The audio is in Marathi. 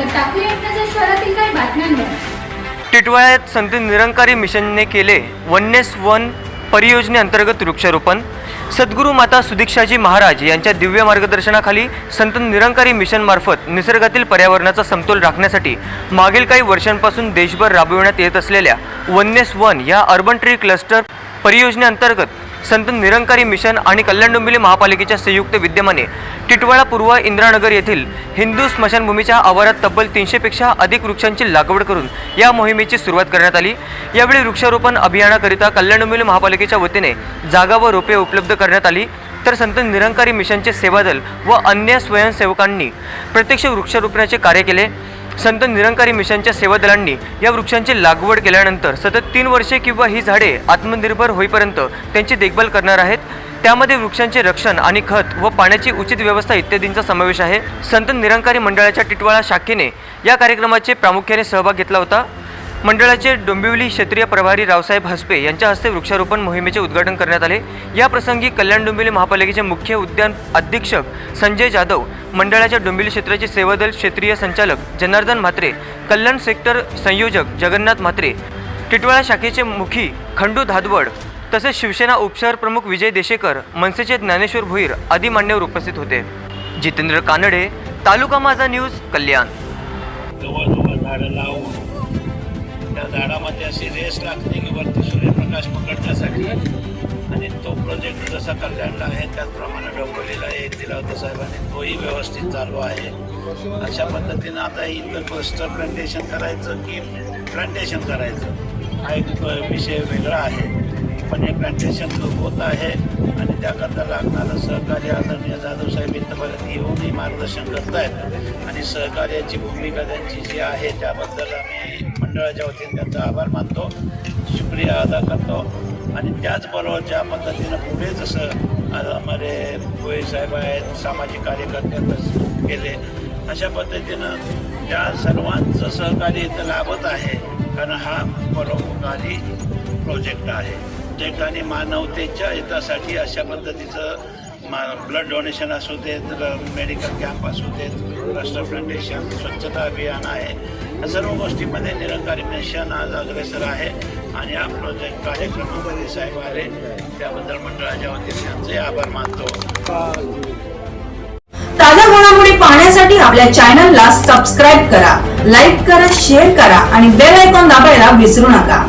तर टाकूया नजर शहरातील काही बातम्यांवर. टिटवाळ्यात संत निरंकारी मिशनने केले वननेस वन परियोजनेअंतर्गत वृक्षारोपण. सद्गुरू माता सुदीक्षाजी महाराज यांच्या दिव्य मार्गदर्शनाखाली संत निरंकारी मिशनमार्फत निसर्गातील पर्यावरणाचा समतोल राखण्यासाठी मागील काही वर्षांपासून देशभर राबविण्यात येत असलेल्या वननेस वन या अर्बन ट्री क्लस्टर परियोजनेअंतर्गत संत निरंकारी मिशन आणि कल्याण डोंबिवली महापालिकेच्या संयुक्त विद्यमाने टिटवाळा पूर्व इंद्रानगर येथील हिंदू स्मशानभूमीच्या आवारात तब्बल तीनशेपेक्षा अधिक वृक्षांची लागवड करून या मोहिमेची सुरुवात करण्यात आली. यावेळी वृक्षारोपण अभियानाकरिता कल्याण डोंबिवली महापालिकेच्या वतीने जागा व रोपे उपलब्ध करण्यात आली. तर संत निरंकारी मिशनचे सेवादल व अन्य स्वयंसेवकांनी प्रत्यक्ष वृक्षारोपणाचे कार्य केले. संत निरंकारी मिशनच्या सेवादलांनी या वृक्षांची लागवड केल्यानंतर सतत तीन वर्षे किंवा ही झाडे आत्मनिर्भर होईपर्यंत त्यांची देखभाल करणार आहेत. त्यामध्ये वृक्षांचे रक्षण आणि खत व पाण्याची उचित व्यवस्था इत्यादींचा समावेश आहे. संत निरंकारी मंडळाच्या टिटवाळा शाखेने या कार्यक्रमाचे प्रामुख्याने सहभाग घेतला होता. मंडळाचे डोंबिवली क्षेत्रीय प्रभारी रावसाहेब हसपे यांच्या हस्ते वृक्षारोपण मोहिमेचे उद्घाटन करण्यात आले. या प्रसंगी कल्याण डोंबिवली महापालिकेचे मुख्य उद्यान अधीक्षक संजय जाधव मंडळाच्या डोंबिवली क्षेत्राचे सेवादल क्षेत्रीय संचालक जनार्दन म्हात्रे कल्याण सेक्टर संयोजक जगन्नाथ म्हात्रे टिटवाळा शाखेचे मुखी खंडू धादवड तसेच शिवसेना उपशहर प्रमुख विजय देशेकर मनसेचे ज्ञानेश्वर भोईर आदी मान्यवर उपस्थित होते. जितेंद्र कानडे तालुका माझा न्यूज कल्याण. जवळ झाडं लावून त्या झाडामध्ये अशी रेस लागते की वरती सूर्यप्रकाश पकडण्यासाठी. आणि तो प्रोजेक्ट जसा कल्याणला आहे त्याचप्रमाणे डोंबिवलीला एक दिला होता साहेबांनी तोही व्यवस्थित चालू आहे. अशा पद्धतीनं आता इथं क्लस्टर प्लांटेशन करायचं की प्लांटेशन करायचं. हा एक विषय वेगळा आहे. पण एक प्लांटेशन होत आहे. आणि त्याकरता लागणारं सहकार्य आदरणीय जाधव साहेब परत येऊनही मार्गदर्शन करत आहेत आणि सहकार्याची भूमिका त्यांची जी आहे त्याबद्दल आम्ही मंडळाच्या वतीने त्यांचा आभार मानतो. शुक्रिया अदा करतो. आणि त्याचबरोबर ज्या पद्धतीनं पुढे जसं आम्हाला भोई साहेब आहेत सामाजिक कार्यकर्ते केले अशा पद्धतीनं त्या सर्वांचं सहकार्य इथं लाभत आहे. कारण हा परोपकारी प्रोजेक्ट आहे. ठिकाणी मानवतेच्या हितासाठी अशा पद्धतीचं मा ब्लड डोनेशन असू देत मेडिकल कॅम्प असू देत राष्ट्र प्लांटेशन स्वच्छता अभियान आहे. या सर्व गोष्टीमध्ये निरंकारी मिशन आज अग्रेसर आहे. आणि हा प्रोजेक्ट कार्यक्रमामध्ये साहेब आले. त्याबद्दल मंडळाच्या वतीने त्यांचे आभार मानतो. ताज्या घडामोडी पाहण्यासाठी आपल्या चॅनलला सबस्क्राईब करा लाईक करा शेअर करा आणि बेल आयकॉन दाबायला विसरू नका.